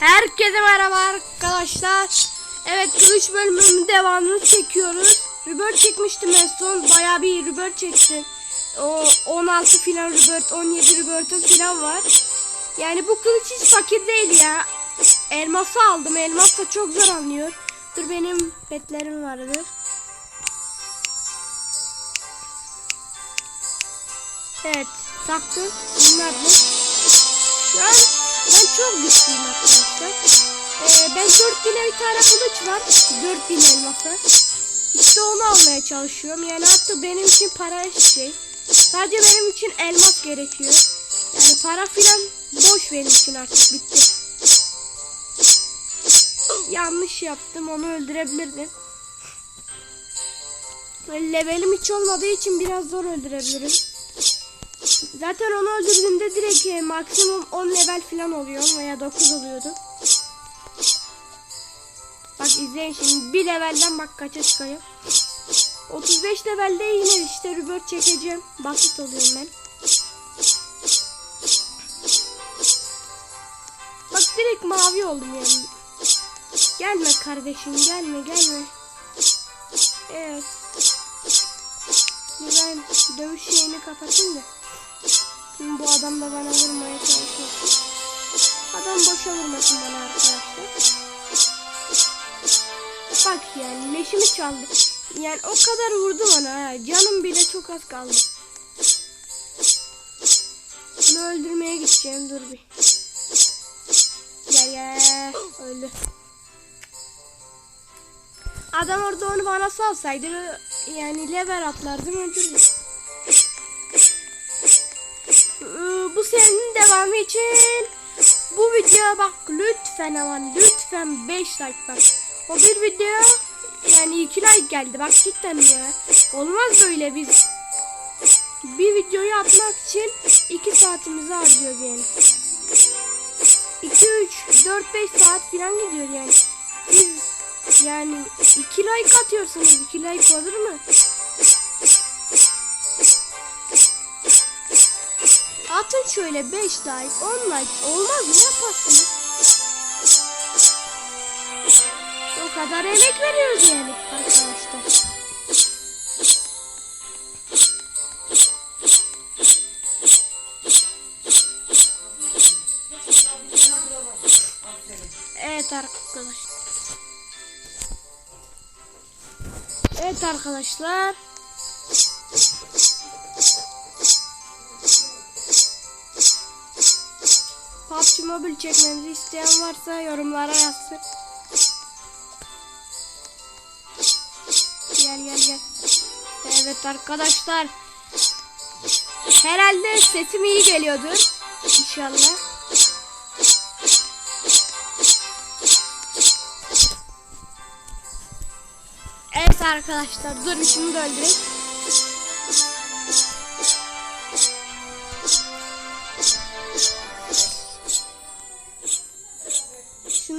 Herkese merhaba arkadaşlar. Evet kılıç bölümünün devamını çekiyoruz. Rebirth çekmiştim en son. Baya bir Rebirth çektim. O 16 filan Rebirth, 17 Rebirth'ım filan var. Yani bu kılıç hiç fakir değil ya. Elması aldım. Elmas da çok zor alınıyor. Dur benim petlerim vardı. Evet taktım. Bunlar bu. Şu ben çok güçlüyüm arkadaşlar. Ee, ben 4000'e bir tane kılıç var. 4000 elması. İşte onu almaya çalışıyorum. Yani artık benim için para şey. Sadece benim için elmas gerekiyor. Yani para filan boş benim için artık bitti. Yanlış yaptım. Onu öldürebilirdim. Levelim hiç olmadığı için biraz zor öldürebilirim. Zaten onu öldürdüğümde direkt e, maksimum 10 level falan oluyor veya 9 oluyordu. Bak izleyin şimdi bir levelden bak kaça çıkayım. 35 levelde yine işte rebirth çekeceğim. Basit oluyorum ben. Bak direkt mavi oldum yani. Gelme kardeşim gelme gelme. Evet. Ben dövüş şeyini kapatayım da. Şimdi bu adam da bana vurmaya çalışmasın. Adam boşa vurmasın bana arkadaşlar. Bak yani leşimi çaldı. Yani o kadar vurdu bana ha. Canım bile çok az kaldı. Bunu öldürmeye gideceğim dur bir. Gel gel. Öldü. Adam orada onu bana salsaydı yani level atlardım öldürdüm. Bu serinin devamı için bu videoya bak lütfen ama lütfen 5 like bak. O bir video yani 2 like geldi bak cidden ya. Olmaz böyle biz bir videoyu atmak için 2 saatimizi harcıyoruz yani. 2 3 4 5 saat falan gidiyor yani. Biz yani 2 like atıyorsunuz 2 like olur mu? Atın şöyle 5 like 10 like olmaz mı yaparsınız? O kadar emek veriyoruz yani arkadaşlar. Evet arkadaşlar. Evet arkadaşlar. PUBG Mobile çekmemizi isteyen varsa yorumlara yazsın. Gel gel gel. Evet arkadaşlar. Herhalde sesim iyi geliyordur. İnşallah. Evet arkadaşlar dur da öldüreyim.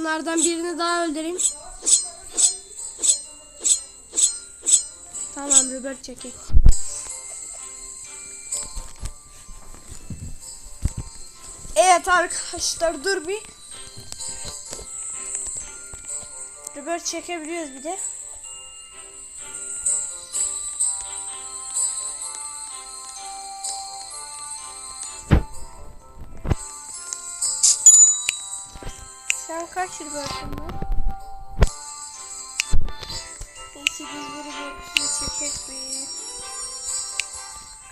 Şunlardan birini daha öldüreyim. Tamam Robert çekek. Evet arkadaşlar dur bir. Robert çekebiliyoruz bir de. Sen kaç Robert'ın var? Neyse biz bu Robert'ını çekek bir.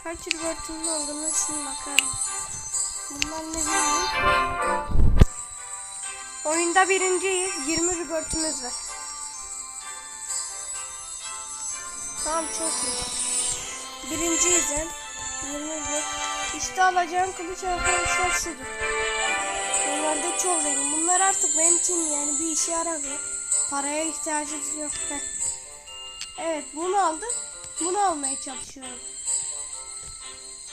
Kaç Robert'ın olduğunu şimdi bakalım. Bunlar ne bileyim. Oyunda birinciyiz. 20 Robert'ımız var. Tamam çok iyi. Birinciyiz hem. 20 Robert. İşte alacağım kılıç arkadaşlar şudur. Bunlar da çok zengin. Bunlar artık benim için yani bir işe yaramıyor. Paraya ihtiyacımız yok. Evet bunu aldım. Bunu almaya çalışıyorum.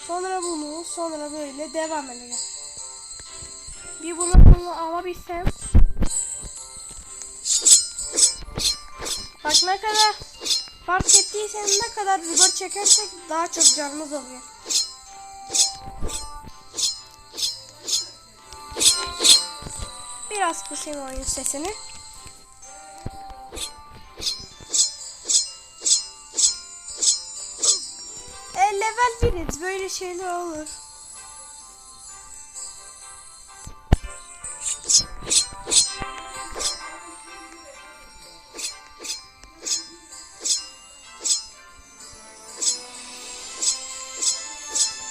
Sonra bunu, sonra böyle devam edeceğim. Bir bunu, bunu alabilsem. Bak ne kadar fark ettiysen ne kadar rüber çekersek daha çok canımız oluyor. Biraz kısayım oyun sesini. E, level 1'iz. Böyle şeyler olur.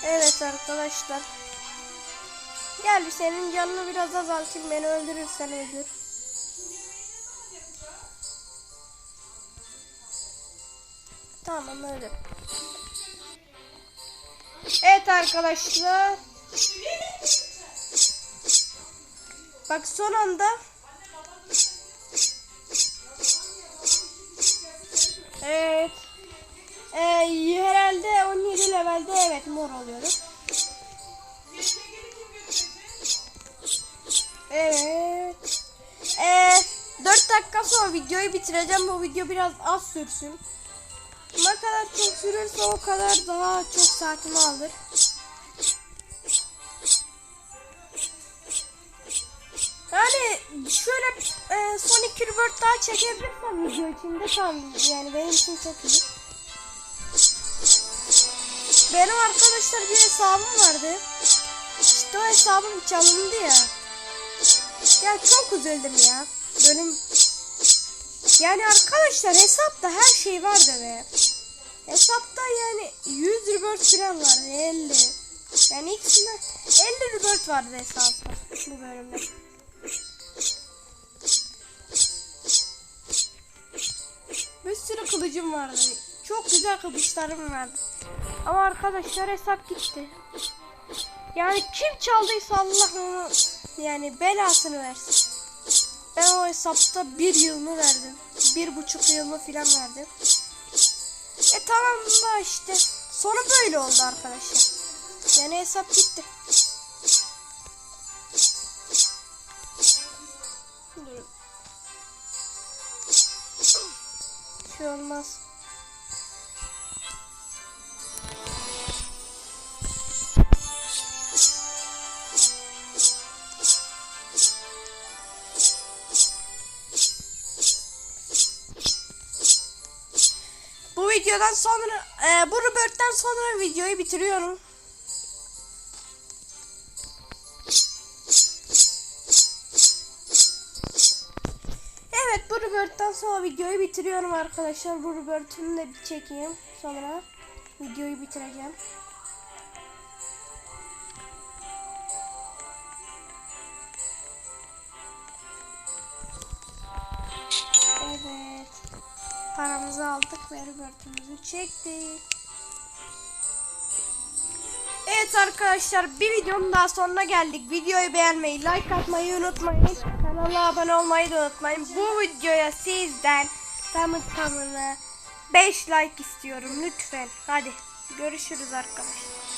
Evet arkadaşlar. Gel senin canını biraz azaltayım. Beni öldürürsen öldür. Tamam öyle. Evet arkadaşlar. Bak son anda Evet. Ee, herhalde 17 levelde evet mor oluyorum. Evet. Ee, 4 dakika sonra videoyu bitireceğim. Bu video biraz az sürsün. Ne kadar çok sürürse o kadar daha çok saatimi alır. Yani şöyle e, son iki revert daha çekebilirsem video içinde tamam yani benim için çok iyi. Benim arkadaşlar bir hesabım vardı. İşte o hesabım çalındı ya. Ya çok üzüldüm ya. Benim yani arkadaşlar hesapta her şey vardı be. Hesapta yani 100 revert falan vardı 50. Yani ikisinde 50 revert vardı hesapta bu bölümde. Bir sürü kılıcım vardı. Çok güzel kılıçlarım vardı. Ama arkadaşlar hesap gitti. Yani kim çaldıysa Allah onu yani belasını versin. Ben o hesapta bir yılımı verdim. Bir buçuk yılımı filan verdim. E tamam da işte. Sonu böyle oldu arkadaşlar. Yani hesap gitti. Durun. Bir şey olmaz. Videodan sonra e, bu Robert'ten sonra videoyu bitiriyorum. Evet bu Robert'ten sonra videoyu bitiriyorum arkadaşlar. Bu Robert'ını da bir çekeyim. Sonra videoyu bitireceğim. Paramızı aldık ve Robert'ımızı çektik. Evet arkadaşlar bir videonun daha sonuna geldik. Videoyu beğenmeyi, like atmayı unutmayın. Kanala abone olmayı da unutmayın. Bu videoya sizden tamı tamına 5 like istiyorum lütfen. Hadi görüşürüz arkadaşlar.